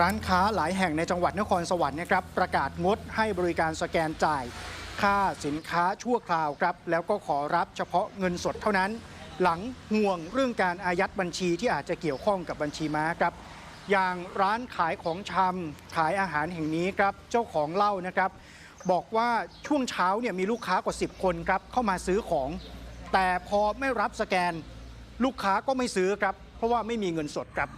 ร้านค้าหลายแห่งในจังหวัดนครสวรรค์นะครับประกาศงดให้บริการสแกนจ่าย ค่าสินค้าชั่วคราวครับ แล้วก็ขอรับเฉพาะเงินสดเท่านั้น หลังห่วงเรื่องการอายัดบัญชีที่อาจจะเกี่ยวข้องกับบัญชีม้าครับอย่างร้านขายของชำขายอาหารแห่งนี้ครับเจ้าของเล่านะครับ บอกว่าช่วงเช้าเนี่ยมีลูกค้ากว่า 10 คนครับเข้ามาซื้อของ แต่พอไม่รับสแกน ลูกค้าก็ไม่ซื้อครับ เพราะว่าไม่มีเงินสดครับ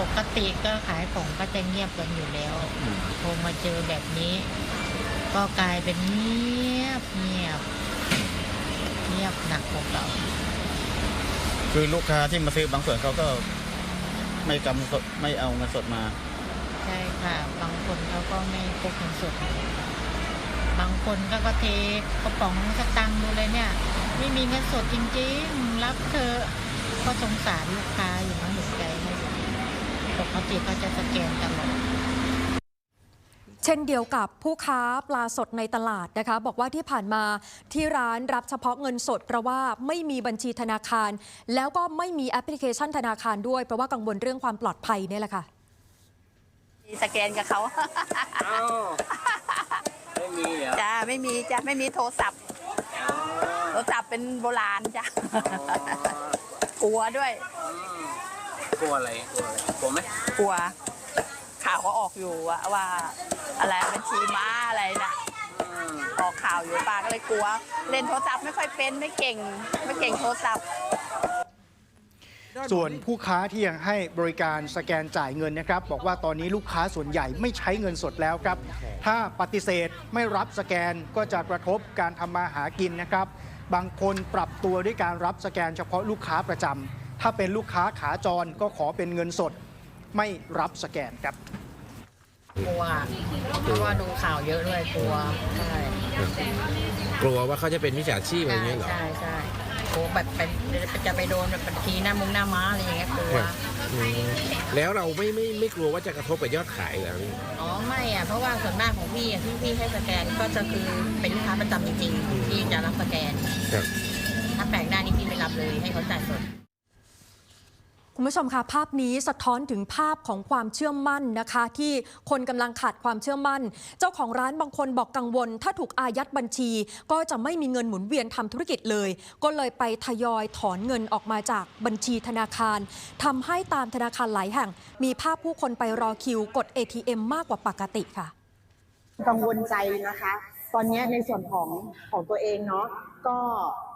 ปกติก็ขายของก็จะเงียบกันอยู่แล้วพอมาเจอแบบนี้ ก็กลายเป็นเงียบเงียบ เงียบหนักกว่าเก่าคือลูกค้าที่มาซื้อบางส่วนเขาก็ไม่กำสดไม่เอาเงินสดมา ใช่ค่ะ บางคนเขาก็ไม่พกเงินสด บางคนก็ก็เทกระป๋องสตังค์ดูเลยเนี่ย ไม่มีเงินสดจริงๆ รับเธอะก็สงสารลูกค้าอยู่นะเห็นใจเขาอยู่ ปกติเขาจะสแกนตลอด เช่นเดียวกับผู้ค้าปลาสดในตลาดนะคะ บอกว่าที่ผ่านมาที่ร้านรับเฉพาะเงินสด เพราะว่าไม่มีบัญชีธนาคาร แล้วก็ไม่มีแอปพลิเคชันธนาคารด้วย เพราะว่ากังวลเรื่องความปลอดภัยเนี่ยแหละค่ะมีสแกนกับเขาอ้าวไม่มีเหรอจ้าไม่มีจ้าไม่มีโทรศัพท์โทรศัพท์เป็นโบราณจ้ะกลัวด้วย กลัวอะไรกลัวอะไรกลัวไหมกลัวข่าวก็ออกอยู่ว่าว่า อะไรบัญชีม้าอะไรน่ะอืมออกข่าวอยู่ป้าก็เลยกลัว เล่นโทรศัพท์ไม่ค่อยเป็นไม่เก่ง ไม่เก่งโทรศัพท์ส่วนผู้ค้าที่ยังให้บริการสแกนจ่ายเงินนะครับ บอกว่าตอนนี้ลูกค้าส่วนใหญ่ไม่ใช้เงินสดแล้วครับ ถ้าปฏิเสธไม่รับสแกนก็จะกระทบการทำมาหากินนะครับ บางคนปรับตัวด้วยการรับสแกนเฉพาะลูกค้าประจำ ถ้าเป็นลูกค้าขาจรก็ขอเป็นเงินสดไม่รับสแกนครับกลัวเพราะว่าดูข่าวเยอะด้วยกลัวใช่กลัวว่าเขาจะเป็นมิจฉาชีพอะไรใช่เงี้ยเหรอใช่ใช่กลัวแบบเป็นจะไปโดนแบบบัญชีหน้ามุงหน้าม้าอะไรอย่างเงี้ยกลัวครับอืมแล้วเราไม่ไม่ไม่กลัวว่าจะกระทบกับยอดขายเหรออ๋อไม่อะเพราะว่าส่วนมากของพี่อะที่พี่ให้สแกนก็จะคือเป็นลูกค้าประจำจริงๆที่จะรับสแกนครับถ้าแปลกหน้านี่พี่ไม่รับเลยให้เขาจ่ายสด คุณผู้ชมคะภาพนี้สะท้อนถึงภาพของความเชื่อมั่นนะคะ ที่คนกำลังขาดความเชื่อมั่น เจ้าของร้านบางคนบอกกังวล ถ้าถูกอายัดบัญชี ก็จะไม่มีเงินหมุนเวียนทำธุรกิจเลย ก็เลยไปทยอยถอนเงินออกมาจากบัญชีธนาคารทำให้ตามธนาคารหลายแห่ง มีภาพผู้คนไปรอคิวกด ATM มากกว่าปกติค่ะ กังวลใจนะคะ ตอนนี้ในส่วนของของตัวเองเนาะก็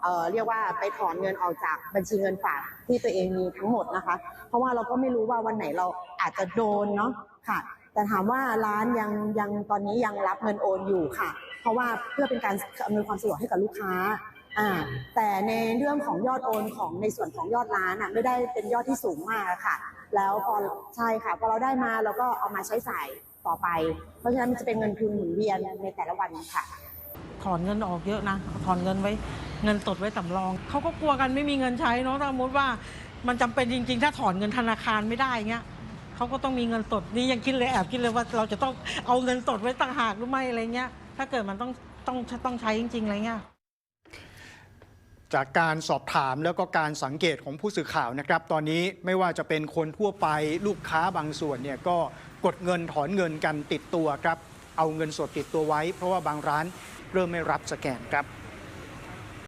เอ่อเรียกว่าไปถอนเงินออกจากบัญชีเงินฝากที่ตัวเองมีทั้งหมดนะคะ เพราะว่าเราก็ไม่รู้ว่าวันไหนเราอาจจะโดนเนาะค่ะ แต่ถามว่าร้านยังยังตอนนี้ยังรับเงินโอนอยู่ค่ะ เพราะว่าเพื่อเป็นการอำนวยความสะดวกให้กับลูกค้าอ่าแต่ในเรื่องของยอดโอนของในส่วนของยอดร้านอะไม่ได้เป็นยอดที่สูงมากค่ะ แล้วพอใช่ค่ะพอเราได้มาเราก็เอามาใช้จ่าย ต่อไป เพราะฉะนั้นมันจะเป็นเงินทุนหมุนเวียนในแต่ละวันค่ะ ถอนเงินออกเยอะนะ ถอนเงินไว้เงินสดไว้สำรอง เขาก็กลัวกันไม่มีเงินใช้เนาะถ้าสมมติว่ามันจำเป็นจริง ๆ ถ้าถอนเงินธนาคารไม่ได้เงี้ยเขาก็ต้องมีเงินสดนี่ยังคิดเลยแอบคิดเลยว่าเราจะต้องเอาเงินสดไว้ต่างหากหรือไม่อะไรเงี้ย ถ้าเกิดมันต้องต้องต้องใช้จริงๆอะไรเงี้ยจากการสอบถามแล้วก็การสังเกตของผู้สื่อข่าวนะครับ ตอนนี้ไม่ว่าจะเป็นคนทั่วไปลูกค้าบางส่วนเนี่ยก็ กดเงินถอนเงินกันติดตัวครับ เอาเงินสดติดตัวไว้ เพราะว่าบางร้านเริ่มไม่รับสแกนครับ